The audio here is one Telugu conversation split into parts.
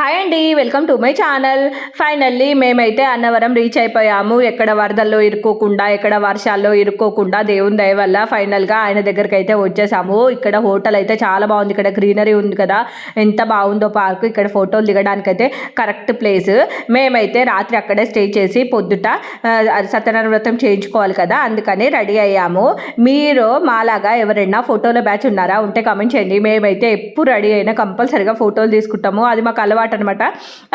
హాయ్ అండి welcome to my channel. Finally మేమైతే అన్నవరం రీచ్ అయిపోయాము. ఎక్కడ వరదల్లో ఇరుక్కోకుండా ఎక్కడ వర్షాల్లో ఇరుక్కోకుండా దేవుని దయ వల్ల ఫైనల్గా ఆయన దగ్గరికి అయితే వచ్చేసాము. ఇక్కడ హోటల్ అయితే చాలా బాగుంది. ఇక్కడ గ్రీనరీ ఉంది కదా ఎంత బాగుందో పార్క్. ఇక్కడ ఫోటోలు దిగడానికైతే కరెక్ట్ ప్లేస్. మేమైతే రాత్రి అక్కడే స్టే చేసి పొద్దుట సత్యనారాయణ వ్రతం చేయించుకోవాలి కదా అందుకని రెడీ అయ్యాము. మీరు మాలాగా ఎవరైనా ఫోటోల బ్యాచ్ ఉన్నారా? ఉంటే కమెంట్ చేయండి. మేమైతే ఎప్పుడు రెడీ అయినా కంపల్సరీగా ఫోటోలు తీసుకుంటాము. అది మాకు అలవాటు అనమాట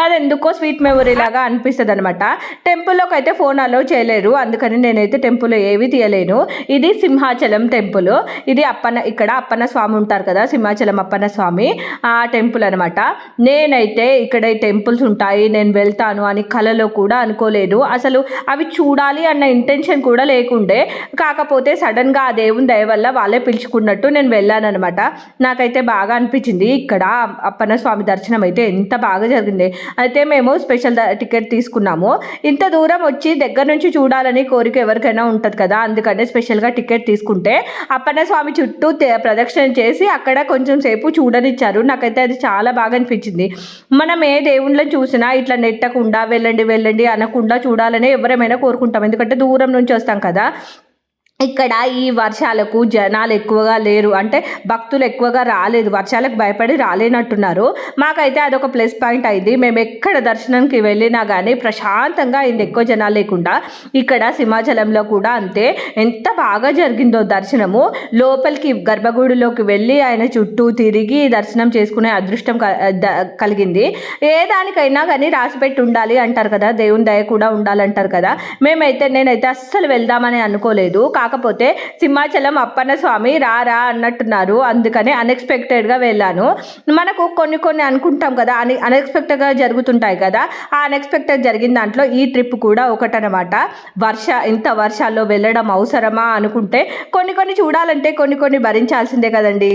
అది ఎందుకో స్వీట్ మెమొరీ లాగా అనిపిస్తుంది అనమాట టెంపుల్లోకి అయితే ఫోన్ అలో చేయలేరు. అందుకని నేనైతే టెంపుల్లో ఏవి తీయలేను. ఇది సింహాచలం టెంపుల్ ఇది అప్పన్న ఇక్కడ అప్పన్న స్వామి ఉంటారు కదా సింహాచలం అప్పన్న స్వామి ఆ టెంపుల్ అనమాట నేనైతే ఇక్కడ ఈ టెంపుల్స్ ఉంటాయి నేను వెళ్తాను అని కలలో కూడా అనుకోలేదు. అసలు అవి చూడాలి అన్న ఇంటెన్షన్ కూడా లేకుండే. కాకపోతే సడన్గా ఆ దేవుని దయ వల్ల వాళ్ళే పిలుచుకున్నట్టు నేను వెళ్ళాను అనమాట నాకైతే బాగా అనిపించింది. ఇక్కడ అప్పన్న స్వామి దర్శనం అయితే ఎంత బాగా జరిగింది. అయితే మేము స్పెషల్ టికెట్ తీసుకున్నాము. ఇంత దూరం వచ్చి దగ్గర నుంచి చూడాలని కోరిక ఎవరికైనా ఉంటుంది కదా అందుకనే స్పెషల్గా టికెట్ తీసుకుంటే అప్పన్న స్వామి చుట్టూ ప్రదక్షిణ చేసి అక్కడ కొంచెం సేపు చూడనిచ్చారు. నాకైతే అది చాలా బాగా అనిపించింది. మనం ఏ దేవుళ్ళని చూసినా ఇట్లా నెట్టకుండా వెళ్ళండి వెళ్ళండి అనకుండా చూడాలని ఎవరేమైనా కోరుకుంటాం. ఎందుకంటే దూరం నుంచి వస్తాం కదా. ఇక్కడ ఈ వర్షాలకు జనాలు ఎక్కువగా లేరు. అంటే భక్తులు ఎక్కువగా రాలేదు. వర్షాలకు భయపడి రాలేనట్టున్నారు. మాకైతే అదొక ప్లస్ పాయింట్ అయింది. మేము ఎక్కడ దర్శనానికి వెళ్ళినా కానీ ప్రశాంతంగా అయింది ఎక్కువ జనాలు లేకుండా ఇక్కడ సింహాచలంలో కూడా అంతే. ఎంత బాగా జరిగిందో దర్శనము. లోపలికి గర్భగుడిలోకి వెళ్ళి ఆయన చుట్టూ తిరిగి దర్శనం చేసుకునే అదృష్టం క- ద- కలిగింది. ఏ దానికైనా కానీ రాసిపెట్టి ఉండాలి అంటారు కదా. దేవుని దయ కూడా ఉండాలంటారు కదా. మేమైతే నేనైతే అస్సలు వెళ్దామని అనుకోలేదు. కాకపోతే సింహాచలం అప్పన్న స్వామి రారా అన్నట్టున్నారు. అందుకని అన్ఎక్స్పెక్టెడ్గా వెళ్ళాను. మనకు కొన్ని కొన్ని అనుకుంటాం కదా అని అన్ఎక్స్పెక్టెడ్గా జరుగుతుంటాయి కదా ఆ అన్ఎక్స్పెక్టెడ్ జరిగిన దాంట్లో ఈ ట్రిప్ కూడా ఒకటనమాట. వర్ష ఇంత వర్షాల్లో వెళ్ళడం అవసరమా అనుకుంటే కొన్ని కొన్ని చూడాలంటే కొన్ని కొన్ని భరించాల్సిందే కదండి.